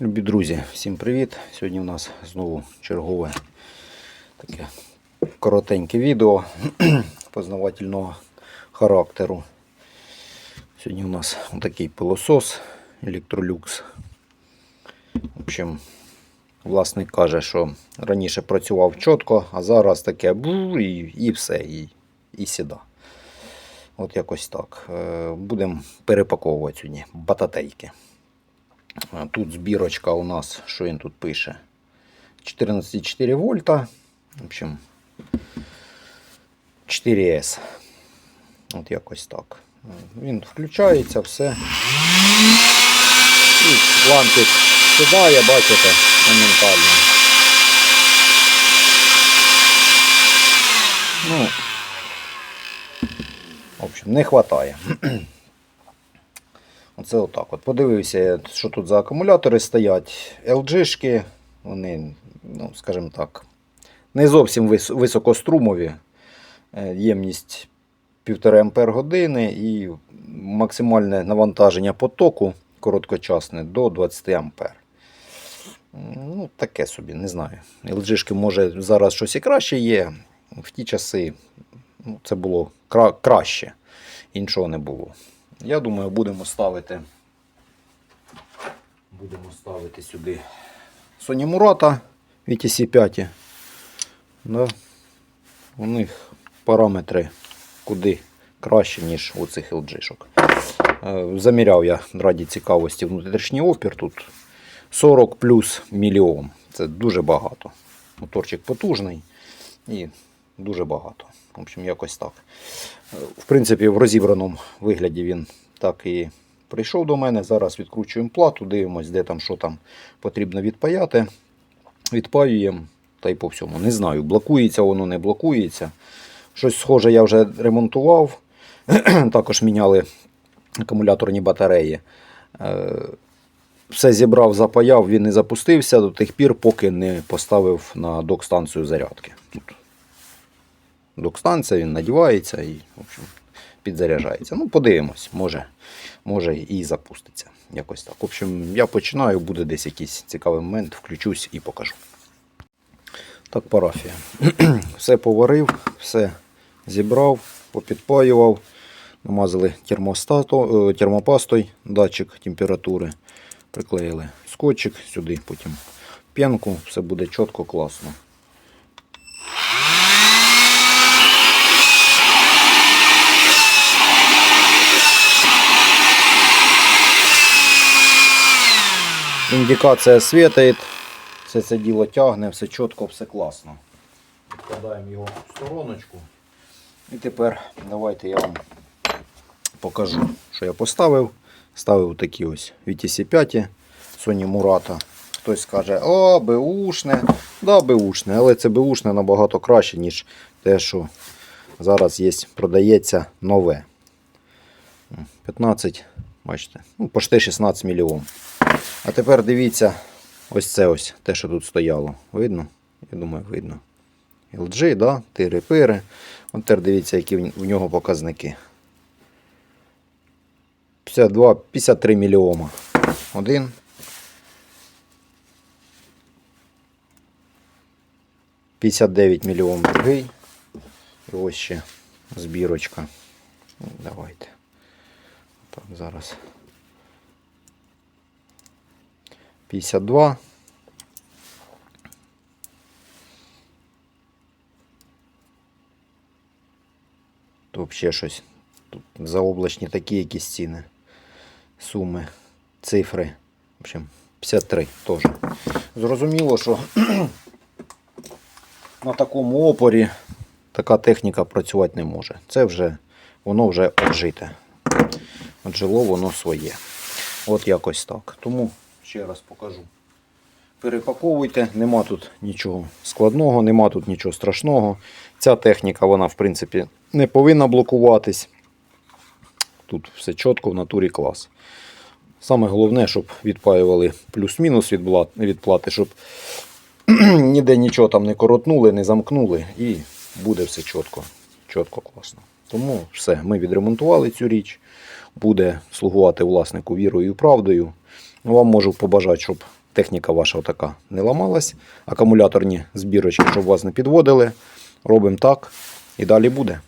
Любі друзі, всім привіт! Сьогодні у нас знову чергове таке коротеньке відео познавательного характеру. Сьогодні у нас такий пилосос Electrolux. В общем, власник каже, що раніше працював чітко, а зараз таке бу і, і все, і, і сіда. От якось так. Будемо перепаковувати сьогодні бататейки. Тут збірочка у нас, що він тут пише? 14,4 вольта. В общем, 4С. От якось так. Він включається, все. І лампик сідає, бачите, моментально. Ну, в общем, не вистачає. Оце отак. От подивився, що тут за акумулятори стоять. LG-шки, вони, ну, скажімо так, не зовсім вис- високострумові. Е, Ємність 1,5 ампер години і максимальне навантаження потоку короткочасне до 20 ампер. Ну, таке собі, не знаю. LG-шки, може, зараз щось і краще є. В ті часи ну, це було кра- краще. Іншого не було. Я думаю, будемо ставити. Будемо ставити сюди Sony Murata VTC 5. Да. У них параметри куди краще, ніж у цих LG-шок. Е, Заміряв я раді цікавості внутрішній опір. Тут 40 плюс мільйон. Це дуже багато. Моторчик потужний і дуже багато. В общем, якось так. В принципі, в розібраному вигляді він так і прийшов до мене. Зараз відкручуємо плату, дивимося, де там, що там потрібно відпаяти. Відпаюємо та й по всьому. Не знаю, блокується воно, не блокується. Щось схоже я вже ремонтував. Також міняли акумуляторні батареї. Е, Все зібрав, запаяв, він не запустився до тих пір, поки не поставив на док-станцію зарядки. Тут док-станція, він надівається і в общем, підзаряджається. Ну, подивимось, може, може і запуститься. Якось так. В общем, я починаю, буде десь якийсь цікавий момент, включусь і покажу. Так, парафія. все поварив, все зібрав, попідпаював. Намазали е, термопастою датчик температури. Приклеїли скотчик сюди, потім п'янку, все буде чітко, класно. Індикація світить, все це діло тягне, все чітко, все класно. Відкладаємо його в стороночку. І тепер давайте я вам покажу, що я поставив. Ставив такі ось VTC 5 Sony Murata. Хтось скаже, о, беушне. Да, беушне, але це беушне набагато краще, ніж те, що зараз є, продається нове. 15, бачите, ну, почти 16 мільйон. А тепер дивіться, ось це ось те, що тут стояло. Видно? Я думаю, видно. LG, да? тири-пири. От тепер дивіться, які в нього показники. 52, 53 мільйома. Один. П'ятдесят дев'ять мільйон другий. І ось ще збірочка. Ну, Давайте. Так, зараз. 52. Тут взагалі щось. Тут заоблачні такі якісь ціни. Суми, цифри. В общем, 53 теж. Зрозуміло, що на такому опорі така техніка працювати не може. Це вже воно вже обжите. Отжило воно своє. От якось так. Тому ще раз покажу. Перепаковуйте, нема тут нічого складного, нема тут нічого страшного. Ця техніка, вона, в принципі, не повинна блокуватись. Тут все чітко в натурі клас. Саме головне, щоб відпаювали плюс-мінус від бла- від плати, щоб ніде нічого там не коротнули, не замкнули, і буде все чітко. Чітко класно. Тому все, ми відремонтували цю річ. Буде слугувати власнику вірою і правдою. Вам можу побажати, щоб техніка ваша така не ламалась, акумуляторні збірочки, щоб вас не підводили. Робимо так і далі буде.